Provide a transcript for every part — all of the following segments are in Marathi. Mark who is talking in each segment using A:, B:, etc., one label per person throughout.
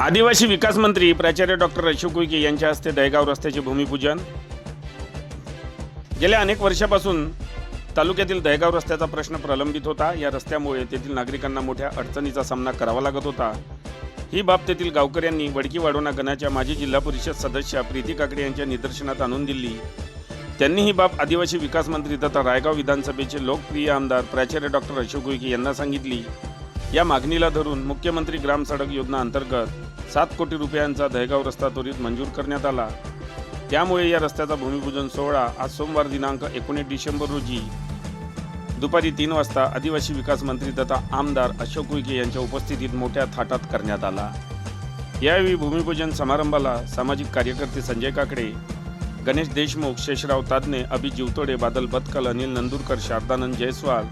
A: आदिवासी विकास मंत्री प्राचार्य डॉक्टर अशोक उईके यांच्या हस्ते दहेगाव रस्त्याचे भूमिपूजन. गेल्या अनेक वर्षापासून तालुक्यातील दहेगाव रस्त्याचा प्रश्न प्रलंबित होता. या रस्त्यामुळे तेथील नागरिकांना मोठ्या अडचणीचा सामना करावा लागत होता. ही बाब तेथील गावकऱ्यांनी वडकी वाढवणा गणाच्या माजी जिल्हा परिषद सदस्य प्रीती काकडे यांच्या निदर्शनात आणून दिली. त्यांनी ही बाब आदिवासी विकास मंत्री तथा रायगाव विधानसभेचे लोकप्रिय आमदार प्राचार्य डॉक्टर अशोक उईके यांना सांगितली. या मागणीला धरून मुख्यमंत्री ग्राम सडक योजना अंतर्गत सात कोटी रुपयांचा दहेगाव रस्ता त्वरित मंजूर करण्यात आला. त्यामुळे या रस्त्याचा भूमिपूजन सोहळा आज सोमवार दिनांक एकोणीस डिसेंबर रोजी दुपारी तीन वाजता आदिवासी विकास मंत्री तथा आमदार अशोक उईके यांच्या उपस्थितीत मोठ्या थाटात करण्यात आला. यावेळी भूमिपूजन समारंभाला सामाजिक कार्यकर्ते संजय काकडे गणेश देशमुख शेषराव तादने अभि जिवतोडे बादल बतकल अनिल नंदुरकर शारदानंद जयस्वाल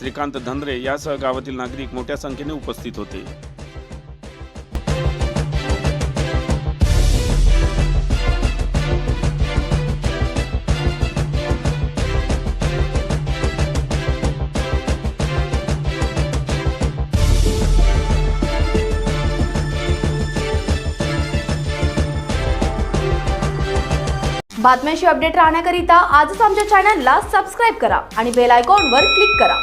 A: श्रीकांत धनरे यासह गावातील नागरिक मोठ्या संख्येने उपस्थित होते.
B: बातम्यांशी अपडेट राहण्याकरिता आजच आमच्या चॅनलला सबस्क्राईब करा आणि बेल आयकॉनवर क्लिक करा.